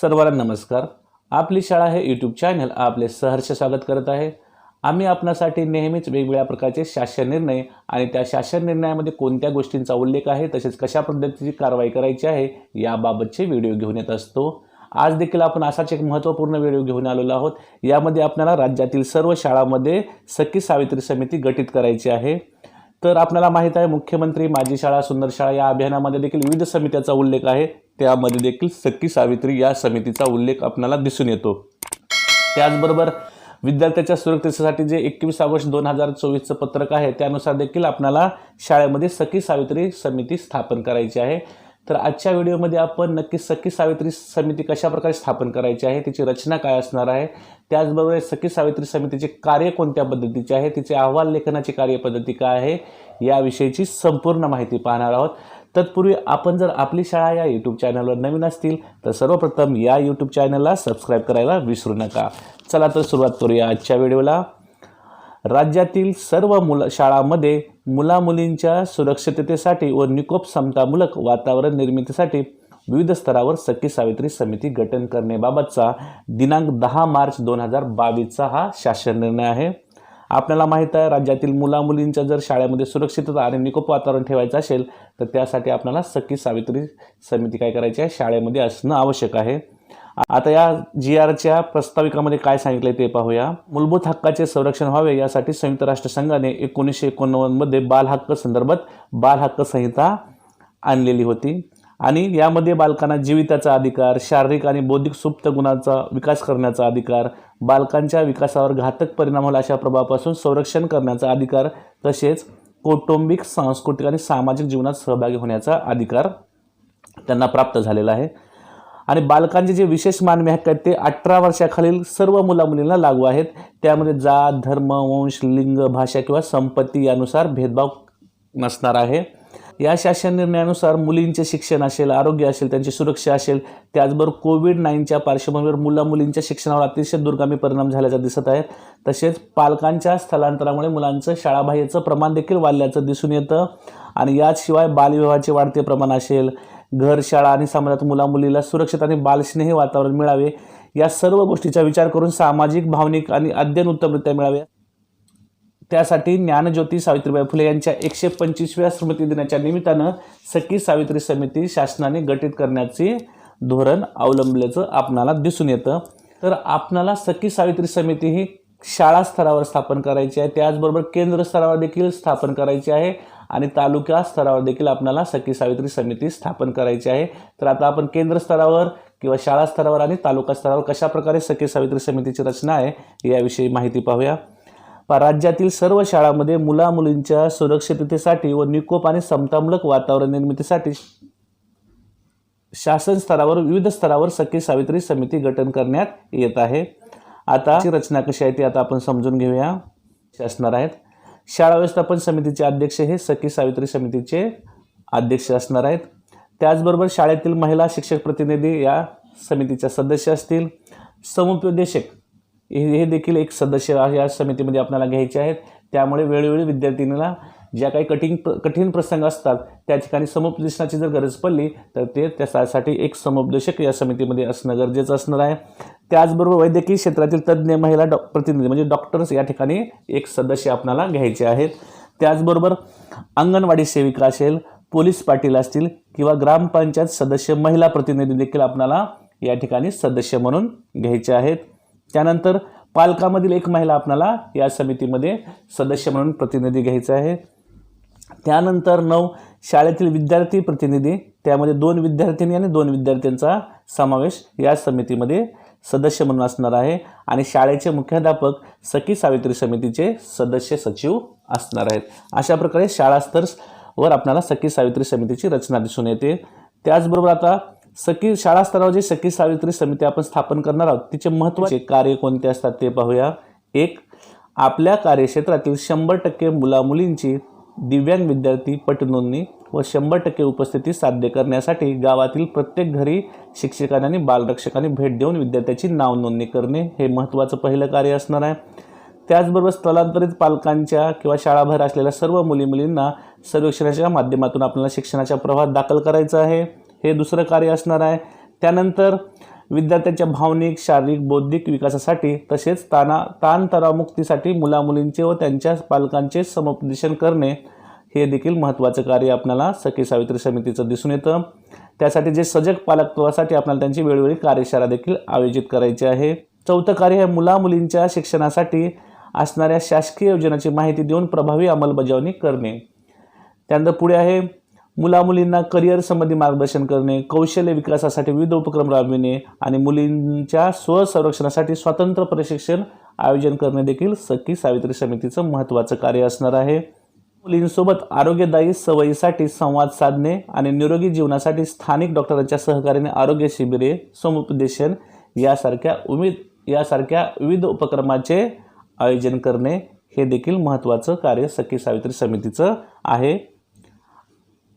सर्वांना नमस्कार. आपली शाळा हे यूट्यूब चॅनल आपले सहर्ष स्वागत करत आहे. आम्ही आपणासाठी नेहमीच वेगवेगळ्या प्रकारचे शासन निर्णय आणि त्या शासन निर्णयामध्ये कोणत्या गोष्टींचा उल्लेख आहे तसेच कशा पद्धतीची कारवाई करायची आहे याबाबतचे व्हिडिओ घेऊन येत असतो. आज देखील आपण असाच एक महत्त्वपूर्ण व्हिडिओ घेऊन आलेलो आहोत. यामध्ये आपल्याला राज्यातील सर्व शाळांमध्ये सखी सावित्री समिती गठीत करायची आहे. तर आपल्याला माहीत आहे मुख्यमंत्री माझी शाळा सुंदर शाळा या अभियानामध्ये देखील विविध समित्याचा उल्लेख आहे. त्यामध्ये देखील सखी सावित्री या समितीचा उल्लेख आपल्याला दिसून येतो. त्याचबरोबर विद्यार्थ्याच्या सुरक्षेसाठी जे एकवीस ऑगस्ट दोन हजार चोवीसचं पत्रक आहे त्यानुसार देखील आपल्याला शाळेमध्ये सखी सावित्री समिती स्थापन करायची आहे. तर आजच्या व्हिडिओमध्ये आपण नक्की सखी सावित्री समिती कशा प्रकारे स्थापन करायची आहे तिची रचना काय असणार आहे त्याचबरोबर सखी सावित्री समितीचे कार्य कोणत्या पद्धतीचे आहे तिचे अहवाल लेखनाची कार्यपद्धती काय आहे याविषयीची संपूर्ण माहिती पाहणार आहोत. तत्पूर्वी आपण जर आपली शाळा या यूट्यूब चॅनलवर नवीन असतील तर सर्वप्रथम या यूट्यूब चॅनलला सबस्क्राईब करायला विसरू नका. चला तर सुरुवात करूया आजच्या व्हिडिओला. राज्यातील सर्व मुलं शाळांमध्ये मुलामुलींच्या सुरक्षिततेसाठी व निकोप समतामूलक वातावरण निर्मितीसाठी विविध स्तरावर सखी सावित्री समिती गठन करण्याबाबतचा दिनांक दहा मार्च दोन हजार बावीसचा हा शासन निर्णय आहे. आपल्याला माहीत आहे राज्यातील मुलामुलींच्या जर शाळेमध्ये सुरक्षितता आणि निकोप वातावरण ठेवायचं असेल तर त्यासाठी आपल्याला सखी सावित्री समिती काय करायची आहे? शाळेमध्ये असणं आवश्यक आहे. आता या जी आरच्या प्रस्ताविकामध्ये काय सांगितलं ते पाहूया. मूलभूत हक्काचे संरक्षण व्हावे यासाठी संयुक्त राष्ट्र संघाने एकोणीसशे एकोणनव्वदमध्ये बाल हक्क संदर्भात बाल हक्क संहिता आणलेली होती. आणि यामध्ये बालकांना जीविताचा अधिकार शारीरिक आणि बौद्धिक सुप्त गुणांचा विकास करण्याचा अधिकार बालकांच्या विकासावर घातक परिणाम होईल अशा प्रभावापासून संरक्षण करण्याचा अधिकार तसेच कौटुंबिक सांस्कृतिक आणि सामाजिक जीवनात सहभागी होण्याचा अधिकार त्यांना प्राप्त झालेला आहे. आणि बालकांचे जे विशेष मानवी हक्क आहेत ते अठरा वर्षाखालील सर्व मुलामुलींना लागू आहेत. त्यामध्ये जात धर्म वंश लिंग भाषा किंवा संपत्ती यानुसार भेदभाव नसणार आहे. या शासन निर्णयानुसार मुलींचे शिक्षण असेल आरोग्य असेल त्यांची सुरक्षा असेल त्याचबरोबर कोविड नाईनच्या पार्श्वभूमीवर मुला मुलींच्या शिक्षणावर अतिशय दुर्गामी परिणाम झाल्याचं दिसत आहे. तसेच पालकांच्या स्थलांतरामुळे मुलांचं शाळाबाह्याचं प्रमाण देखील वाढल्याचं दिसून येतं. आणि याशिवाय बालविवाहाचे वाढते प्रमाण असेल घर शाळा आणि समाजात मुलामुलीला सुरक्षित आणि बालस्नेही वातावरण मिळावे या सर्व गोष्टीचा विचार करून सामाजिक भावनिक आणि अध्ययन उत्तमरित्या मिळावे. त्यासाठी ज्ञानज्योती सावित्रीबाई फुले यांच्या एकशे पंचवीसव्या स्मृती दिनाच्या निमित्तानं सखी सावित्री समिती शासनाने गठीत करण्याचे धोरण अवलंबल्याचं आपणाला दिसून येतं. तर आपणाला सखी सावित्री समिती ही शाळा स्तरावर स्थापन करायची आहे. त्याचबरोबर केंद्र स्तरावर देखील स्थापन करायची आहे. आणि तालुका स्तरावर देखील आपल्याला सखी सावित्री समिती स्थापन करायची आहे. तर आता आपण केंद्र स्तरावर किंवा शाळा स्तरावर आणि तालुका स्तरावर कशा प्रकारे सखी सावित्री समितीची रचना आहे याविषयी माहिती पाहूया. पा- राज्यातील सर्व शाळांमध्ये मुला मुलींच्या सुरक्षिततेसाठी व निकोप आणि समतामूलक वातावरण निर्मितीसाठी शासन स्तरावर विविध स्तरावर सखी सावित्री समिती गठन करण्यात येत आहे. आता रचना कशी आहे ती आता आपण समजून घेऊया. असणार आहेत? शाळा व्यवस्थापन समितीचे अध्यक्ष हे सखी सावित्री समितीचे अध्यक्ष असणार आहेत. त्याचबरोबर शाळेतील महिला शिक्षक प्रतिनिधी या समितीच्या सदस्य असतील. समुपदेशक हे हे देखील एक सदस्य या समितीमध्ये आपल्याला घ्यायचे आहेत. त्यामुळे वेळोवेळी विद्यार्थिनीला ज्या काही कठीण प्र कठीण प्रसंग असतात त्या ठिकाणी समुपदेशनाची जर गरज पडली तर ते त्यासाठी एक समुपदेशक या समितीमध्ये असणं गरजेचं असणार आहे. त्याचबरोबर वैद्यकीय क्षेत्रातील तज्ज्ञ महिला डॉ प्रतिनिधी म्हणजे डॉक्टर्स या ठिकाणी एक सदस्य आपणाला घ्यायचे आहेत. त्याचबरोबर अंगणवाडी सेविका असेल पोलीस पाटील असतील किंवा ग्रामपंचायत सदस्य महिला प्रतिनिधी देखील आपणाला या ठिकाणी सदस्य म्हणून घ्यायचे आहेत. त्यानंतर पालकामधील एक महिला आपणाला या समितीमध्ये सदस्य म्हणून प्रतिनिधी घ्यायचा आहे. त्यानंतर नऊ शाळेतील विद्यार्थी प्रतिनिधी त्यामध्ये दोन विद्यार्थिनी आणि दोन विद्यार्थ्यांचा समावेश या समितीमध्ये सदस्य म्हणून असणार आहे. आणि शाळेचे मुख्याध्यापक सखी सावित्री समितीचे सदस्य सचिव असणार आहेत. अशा प्रकारे शाळास्तर वर आपल्याला सखी सावित्री समितीची रचना दिसून येते. त्याचबरोबर आता सखी शाळा स्तरावर जे सखी सावित्री समिती आपण स्थापन करणार आहोत तिचे महत्त्वाचे कार्य कोणते असतात ते पाहूया. एक आपल्या कार्यक्षेत्रातील शंभर टक्के मुलामुलींची दिव्यांग विद्यार्थी पटनोंदणी व शंभर टक्के उपस्थिती साध्य करण्यासाठी गावातील प्रत्येक घरी शिक्षकांनी आणि बालरक्षकांनी भेट देऊन विद्यार्थ्याची नाव नोंदणी करणे हे महत्त्वाचं पहिलं कार्य असणार आहे. त्याचबरोबर स्थलांतरित पालकांच्या किंवा शाळाभर असलेल्या सर्व मुली मुलींना सर्वेक्षणाच्या माध्यमातून आपल्याला शिक्षणाच्या प्रवाहात दाखल करायचं आहे. हे दुसरं कार्य असणार आहे. त्यानंतर विद्यार्थ्यांच्या भावनिक शारीरिक बौद्धिक विकासासाठी तसेच ताना ताणतणावमुक्तीसाठी मुलामुलींचे व त्यांच्या पालकांचे समुपदेशन करणे हे देखील महत्त्वाचं कार्य आपल्याला सखी सावित्री समितीचं दिसून येतं. त्यासाठी जे सजग पालकत्वासाठी आपल्याला त्यांची वेळोवेळी कार्यशाळा देखील आयोजित करायची आहे. चौथं कार्य हे मुलामुलींच्या शिक्षणासाठी असणाऱ्या शासकीय योजनांची माहिती देऊन प्रभावी अंमलबजावणी करणे. त्यानंतर पुढे आहे मुलामुलींना करिअर संबंधी मार्गदर्शन करणे कौशल्य विकासासाठी विविध उपक्रम राबविणे आणि मुलींच्या स्वसंरक्षणासाठी स्वतंत्र प्रशिक्षण आयोजन करणे देखील सखी सावित्री समितीचं महत्त्वाचं कार्य असणार आहे. मुलींसोबत आरोग्यदायी सवयीसाठी संवाद साधणे आणि निरोगी जीवनासाठी स्थानिक डॉक्टरांच्या सहकार्याने आरोग्य शिबिरे समुपदेशन यासारख्या उमेद यासारख्या विविध उपक्रमाचे आयोजन करणे हे देखील महत्त्वाचं कार्य सखी सावित्री समितीचं आहे.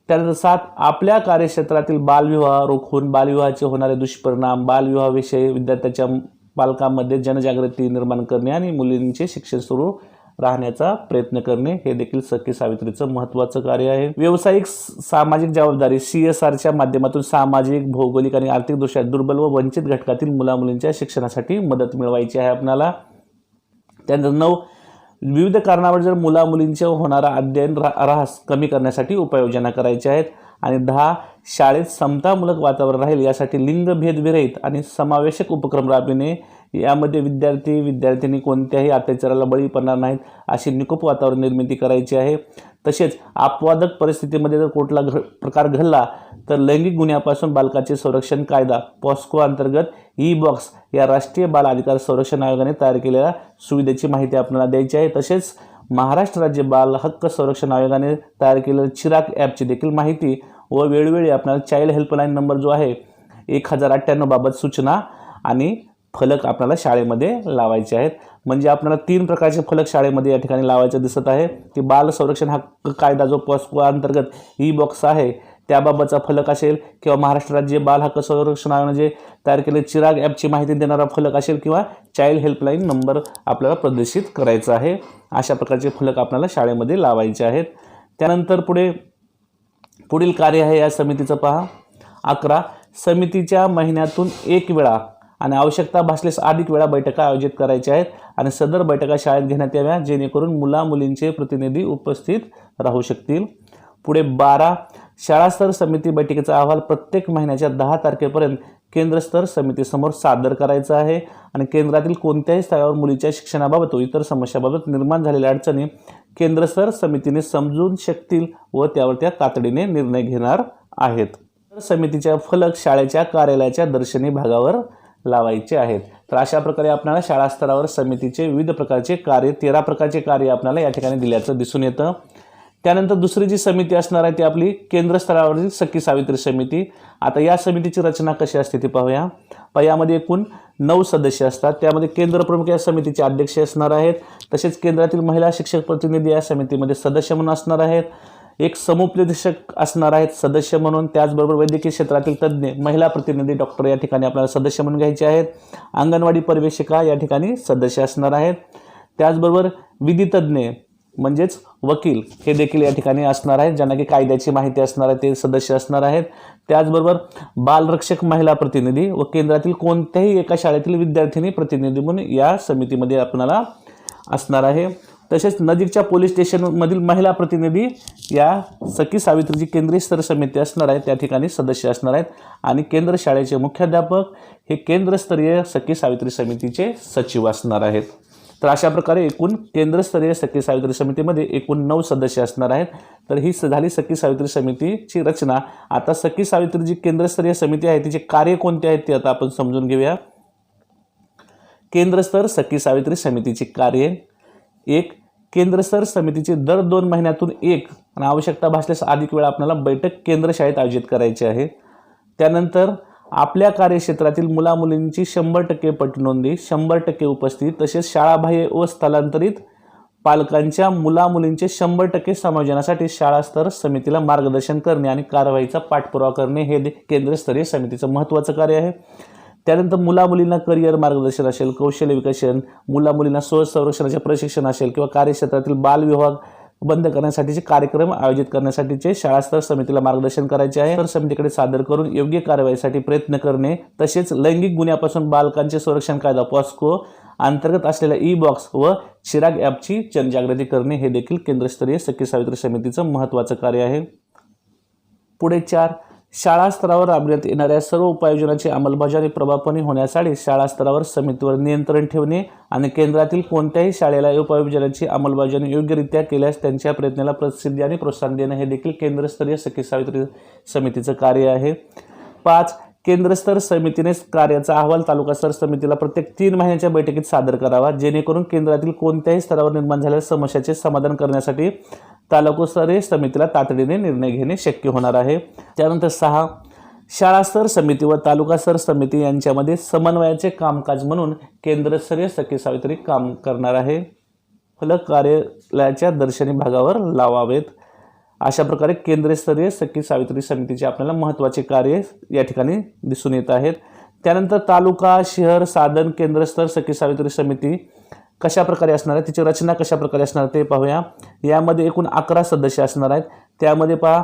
त्यानंतर सात आपल्या कार्यक्षेत्रातील बालविवाह रोखून बालविवाहाचे होणारे दुष्परिणाम बालविवाहाविषयी विद्यार्थ्याच्या पालकांमध्ये जनजागृती निर्माण करणे आणि मुलींचे शिक्षण सुरू राहण्याचा प्रयत्न करणे हे देखील सखी सावित्रीचं महत्त्वाचं कार्य आहे. व्यावसायिक स- सामाजिक जबाबदारी सी एस आरच्या माध्यमातून सामाजिक भौगोलिक आणि आर्थिकदृष्ट्या दुर्बल व वंचित घटकातील मुलामुलींच्या शिक्षणासाठी मदत मिळवायची आहे आपणाला. त्यानंतर नऊ विविध कारणावर जर मुला होणारा अध्ययन रा ऱ्हास कमी करण्यासाठी उपाययोजना करायच्या आहेत आणि दहा शाळेत समतामूलक वातावरण राहील यासाठी लिंगभेद विरहित आणि समावेशक उपक्रम राबविणे यामध्ये विद्यार्थी विद्यार्थ्यांनी कोणत्याही अत्याचाराला बळी पडणार नाहीत अशी निकोप वातावरण निर्मिती करायची आहे. तसेच अपवादक परिस्थितीमध्ये जर कुठला घ प्रकार घडला तर लैंगिक गुन्ह्यापासून बालकाचे संरक्षण कायदा पॉस्को अंतर्गत ई बॉक्स या राष्ट्रीय बाल अधिकार संरक्षण आयोगाने तयार केलेल्या सुविधेची माहिती आपल्याला द्यायची आहे. तसेच महाराष्ट्र राज्य बाल हक्क संरक्षण आयोगाने तयार केलेल्या चिराग ॲपची देखील माहिती व वेळोवेळी आपल्याला चाइल्ड हेल्पलाईन नंबर जो आहे एक हजार अठ्ठ्याण्णव बाबत सूचना आणि फलक आपल्याला शाळेमध्ये लावायचे आहेत. म्हणजे आपल्याला तीन प्रकारचे फलक शाळेमध्ये या ठिकाणी लावायचे दिसत आहे. की बाल संरक्षण हक्क कायदा जो पॉस्को अंतर्गत ई बॉक्स आहे त्याबाबतचा फलक असेल किंवा महाराष्ट्र राज्य बाल हक्क संरक्षण आयोगाने जे तयार केले चिराग ॲपची माहिती देणारा फलक असेल किंवा चाइल्ड हेल्पलाईन नंबर आपल्याला प्रदर्शित करायचा आहे. अशा प्रकारचे फलक आपल्याला शाळेमध्ये लावायचे आहेत. त्यानंतर पुढे पुढील कार्य आहे या समितीचं पहा. अकरा. समितीच्या महिन्यातून एक वेळा आणि आवश्यकता भासल्यास अधिक वेळा बैठका आयोजित करायच्या आहेत आणि सदर बैठका शाळेत घेण्यात याव्या जेणेकरून मुला मुलींचे प्रतिनिधी उपस्थित राहू शकतील. पुढे बारा शाळास्तर समिती बैठकीचा अहवाल प्रत्येक महिन्याच्या दहा तारखेपर्यंत केंद्रस्तर समितीसमोर सादर करायचा आहे आणि केंद्रातील कोणत्याही स्तरावर मुलीच्या शिक्षणाबाबत व इतर समस्याबाबत निर्माण झालेल्या अडचणी केंद्रस्तर समितीने समजून शकतील व त्यावर त्या तातडीने निर्णय घेणार आहेत. समितीच्या फलक शाळेच्या कार्यालयाच्या दर्शनी भागावर लावायचे आहेत. तर अशा प्रकारे आपल्याला शाळा स्तरावर समितीचे विविध प्रकारचे कार्य तेरा प्रकारचे कार्य आपल्याला या ठिकाणी दिल्याचं दिसून येतं. त्यानंतर दुसरी जी समिती असणार आहे ती आपली केंद्र स्तरावरील सखी सावित्री समिती. आता या समितीची रचना कशी असते ती पाहूया. प यामध्ये एकूण नऊ सदस्य असतात. त्यामध्ये केंद्र प्रमुख या समितीचे अध्यक्ष असणार आहेत. तसेच केंद्रातील महिला शिक्षक प्रतिनिधी या समितीमध्ये सदस्य म्हणून असणार आहेत. एक समुपदेशक असणार आहेत सदस्य म्हणून. त्याचबरोबर वैद्यकीय क्षेत्रातील तज्ज्ञ महिला प्रतिनिधी डॉक्टर या ठिकाणी आपल्याला सदस्य म्हणून घ्यायचे आहेत. अंगणवाडी पर्यवेक्षिका या ठिकाणी सदस्य असणार आहेत. त्याचबरोबर विधितज्ञ म्हणजेच वकील हे देखील या ठिकाणी असणार आहेत ज्यांना की कायद्याची माहिती असणार आहे ते सदस्य असणार आहेत. त्याचबरोबर बालरक्षक महिला प्रतिनिधी व केंद्रातील कोणत्याही एका शाळेतील विद्यार्थिनी प्रतिनिधी म्हणून या समितीमध्ये आपणाला असणार आहे. तसेच नजीकच्या पोलीस स्टेशनमधील महिला प्रतिनिधी या सखी सावित्रीची केंद्रीय स्तर समिती असणार आहे. त्या ठिकाणी सदस्य असणार आहेत. आणि केंद्र शाळेचे मुख्याध्यापक हे केंद्रस्तरीय सखी सावित्री समितीचे सचिव असणार आहेत. तर अशा प्रकारे एकूण केंद्रस्तरीय सखी सावित्री समितीमध्ये एकूण नऊ सदस्य असणार आहेत. तर ही स- झाली सखी सावित्री समितीची रचना. आता सखी सावित्री जी केंद्रस्तरीय समिती आहे तिचे कार्य कोणते आहेत ते आता आपण समजून घेऊया. केंद्रस्तर सखी सावित्री समितीची कार्ये. एक केंद्रस्तर समितीची दर दोन महिन्यातून एक आणि आवश्यकता भासल्यास अधिक वेळा आपल्याला बैठक केंद्र शाळेत आयोजित करायची आहे. त्यानंतर आपल्या कार्यक्षेत्रातील मुलामुलींची शंभर टक्के पटनोंदी शंभर टक्के उपस्थित तसेच शाळाबाह्य व स्थलांतरित पालकांच्या मुलामुलींचे शंभर टक्के समायोजनासाठी शाळास्तर समितीला मार्गदर्शन करणे आणि कारवाईचा पाठपुरावा करणे हे केंद्रस्तरीय समितीचं महत्त्वाचं कार्य आहे. त्यानंतर मुलामुलींना करिअर मार्गदर्शन असेल कौशल्य विकसन मुलामुलींना स्वसंरक्षणाचे प्रशिक्षण असेल किंवा कार्यक्षेत्रातील बालविभाग बंद करण्यासाठीचे कार्यक्रम आयोजित करण्यासाठीचे शाळास्तर समितीला मार्गदर्शन करायचे आहे. तर समितीकडे सादर करून योग्य कारवाईसाठी प्रयत्न करणे तसेच लैंगिक गुन्ह्यापासून बालकांचे संरक्षण कायदा पॉस्को अंतर्गत असलेल्या ई बॉक्स व चिराग ॲपची जनजागृती करणे हे देखील केंद्रस्तरीय सखी सावित्री समितीचं महत्त्वाचं कार्य आहे. पुढे चार शाळा स्तरावर राबविण्यात येणाऱ्या सर्व उपाययोजनांची अंमलबजावणी प्रभावपणे होण्यासाठी शाळा स्तरावर समितीवर नियंत्रण ठेवणे आणि केंद्रातील कोणत्याही शाळेला या उपाययोजनांची अंमलबजावणी योग्यरित्या केल्यास त्यांच्या प्रयत्नाला प्रसिद्धी आणि प्रोत्साहन देणे हे देखील केंद्रस्तरीय सखी सावित्री समितीचं कार्य आहे. पाच केंद्रस्तर समितीने कार्याचा अहवाल तालुकास्तर समितीला प्रत्येक तीन महिन्याच्या बैठकीत सादर करावा जेणेकरून केंद्रातील कोणत्याही स्तरावर निर्माण झालेल्या समस्याचे समाधान करण्यासाठी तालुकास्तरीय समितीला तातडीने निर्णय घेणे शक्य होणार आहे. त्यानंतर सहा शाळास्तर समिती व तालुकास्तर समिती यांच्यामध्ये समन्वयाचे कामकाज म्हणून केंद्रस्तरीय सखी सावित्री काम करणार आहे. फलक कार्यालयाच्या दर्शनी भागावर लावावेत. अशा प्रकारे केंद्रस्तरीय सखी सावित्री समितीचे आपल्याला महत्त्वाचे कार्य या ठिकाणी दिसून येत आहेत. त्यानंतर तालुका शहर साधन केंद्रस्तर सखी सावित्री समिती कशा प्रकारे असणार आहे तिची रचना कशा प्रकारे असणार ते पाहूया. यामध्ये एकूण अकरा सदस्य असणार आहेत. त्यामध्ये पहा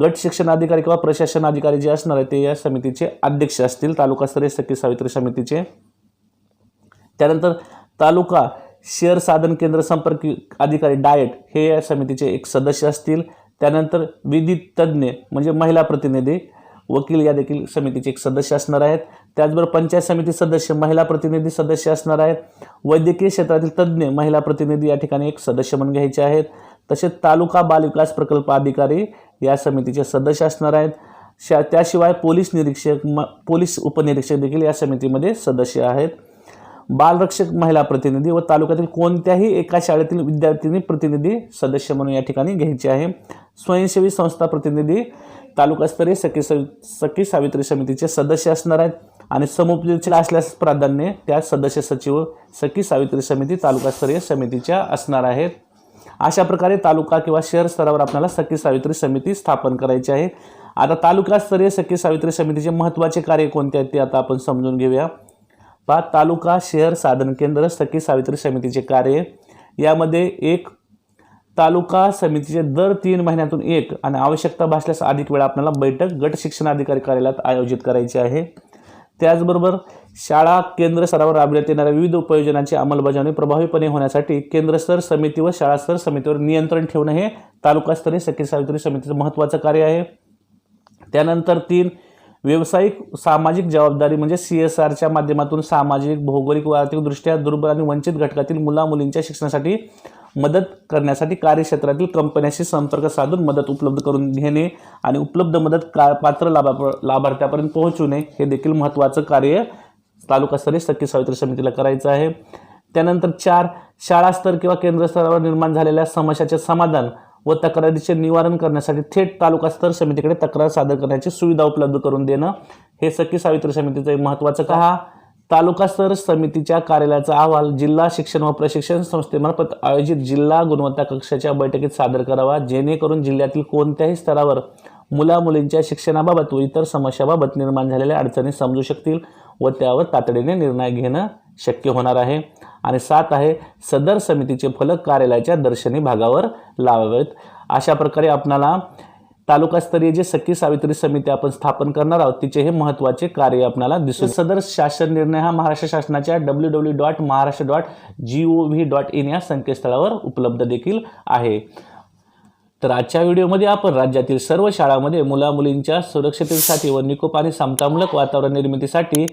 गट शिक्षण अधिकारी किंवा प्रशासन अधिकारी जे असणार आहेत ते या समितीचे अध्यक्ष असतील. तालुकास्तरीय सखी सावित्री समितीचे. त्यानंतर तालुका शेअर साधन केंद्र संपर्क अधिकारी डाएट हे या समितीचे एक सदस्य असतील. त्यानंतर विधी तज्ज्ञ म्हणजे महिला प्रतिनिधी वकील या देखील समितीचे एक सदस्य असणार आहेत. त्याचबरोबर पंचायत समिती सदस्य महिला प्रतिनिधी सदस्य असणार आहेत. वैद्यकीय क्षेत्रातील तज्ज्ञ महिला प्रतिनिधी या ठिकाणी एक सदस्य म्हणून घ्यायचे आहेत. तसेच तालुका बालविकास प्रकल्प अधिकारी या समितीचे सदस्य असणार आहेत. शा त्याशिवाय पोलीस निरीक्षक म पोलीस उपनिरीक्षक देखील या समितीमध्ये सदस्य आहेत. बालरक्षक महिला प्रतिनिधी व तालुक्यातील कोणत्याही एका शाळेतील विद्यार्थिनी प्रतिनिधी सदस्य म्हणून या ठिकाणी घ्यायचे आहे. स्वयंसेवी संस्था प्रतिनिधी तालुकास्तरीय सखी सवि सखी सावित्री समितीचे सदस्य असणार आहेत. आणि समुपदेशील असल्यास प्राधान्य त्या सदस्य सचिव सखी सावित्री समिती तालुकास्तरीय समितीच्या असणार आहेत. अशा प्रकारे तालुका किंवा शहर स्तरावर आपल्याला सखी सावित्री समिती स्थापन करायची आहे. आता तालुकास्तरीय सखी सावित्री समितीचे महत्त्वाचे कार्य कोणते आहेत ते आता आपण समजून घेऊया. पहा तालुका शहर साधन केंद्र सखी सावित्री समितीचे कार्य. यामध्ये एक तालुका समितीचे दर तीन महिन्यातून एक आणि आवश्यकता भासल्यास अधिक वेळा आपल्याला बैठक गट शिक्षण अधिकारी कार्यालयात आयोजित करायची आहे. त्याचबरोबर शाळा केंद्र स्तरावर राबविण्यात येणाऱ्या विविध उपयोजनांची अंमलबजावणी प्रभावीपणे होण्यासाठी केंद्रस्तर समिती व शाळास्तर समितीवर नियंत्रण ठेवणं हे तालुकास्तरीय सखी सावित्री समितीचं महत्त्वाचं कार्य आहे. त्यानंतर तीन व्यावसायिक सामाजिक जबाबदारी म्हणजे सी एस आरच्या माध्यमातून सामाजिक भौगोलिक व आर्थिकदृष्ट्या दुर्बल आणि वंचित घटकातील मुला मुलींच्या शिक्षणासाठी मदत करण्यासाठी कार्यक्षेत्रातील कंपन्यांशी संपर्क साधून मदत उपलब्ध करून घेणे आणि उपलब्ध मदत का पात्र लाभा लाभार्थ्यापर्यंत पोहोचवणे हे देखील महत्त्वाचं कार्य तालुकास्तरीय सखी सावित्री समितीला करायचं आहे. त्यानंतर चार शाळास्तर किंवा केंद्र स्तरावर निर्माण झालेल्या समस्याचे समाधान व तक्रारीचे निवारण करण्यासाठी थेट तालुकास्तर समितीकडे तक्रार सादर करण्याची सुविधा उपलब्ध करून देणं हे सखी सावित्री समितीचं एक महत्त्वाचं का हा तालुकास्तर समितीच्या कार्यालयाचा अहवाल जिल्हा शिक्षण व प्रशिक्षण संस्थेमार्फत आयोजित जिल्हा गुणवत्ता कक्षाच्या बैठकीत सादर करावा जेणेकरून जिल्ह्यातील कोणत्याही स्तरावर मुला मुलींच्या शिक्षणाबाबत व इतर समस्याबाबत निर्माण झालेल्या अडचणी समजू शकतील व त्यावर तातडीने निर्णय घेणं शक्य होणार आहे. आणि सात आहे सदर समितीचे फलक कार्यालयाच्या दर्शनी भागावर लावावेत. अशा प्रकारे आपणाला तालुकास्तरीय जे सखी सावित्री समिती आपण स्थापन करणार आहोत तिचे हे महत्त्वाचे कार्य आपल्याला दिसून सदर शासन निर्णय हा महाराष्ट्र शासनाच्या W W dot Maharashtra dot G O V dot in या संकेतस्थळावर उपलब्ध देखील आहे. तर आजच्या व्हिडिओमध्ये आपण राज्यातील सर्व शाळांमध्ये मुलामुलींच्या सुरक्षिततेसाठी व निकोप आणि समतामूलक वातावरण निर्मितीसाठी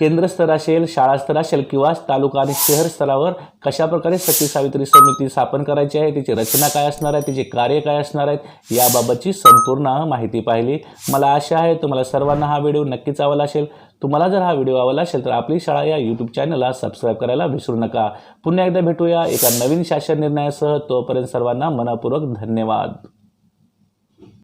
केंद्र स्तर असेल शाळा स्तर असेल किंवा तालुका आणि शहर स्तरावर कशाप्रकारे सती सावित्री समिती स्थापन करायची आहे तिची रचना काय असणार आहे तिचे कार्य काय असणार आहेत याबाबतची संपूर्ण माहिती पाहिली. मला आशा आहे तुम्हाला सर्वांना हा व्हिडिओ नक्कीच आवडला असेल. तुम्हाला जर हा व्हिडिओ आवडला असेल तर आपली शाळा या यूट्यूब चॅनलला सबस्क्राईब करायला विसरू नका. पुन्हा एकदा भेटूया एका नवीन शासन निर्णयासह तोपर्यंत सर्वांना मनपूर्वक धन्यवाद.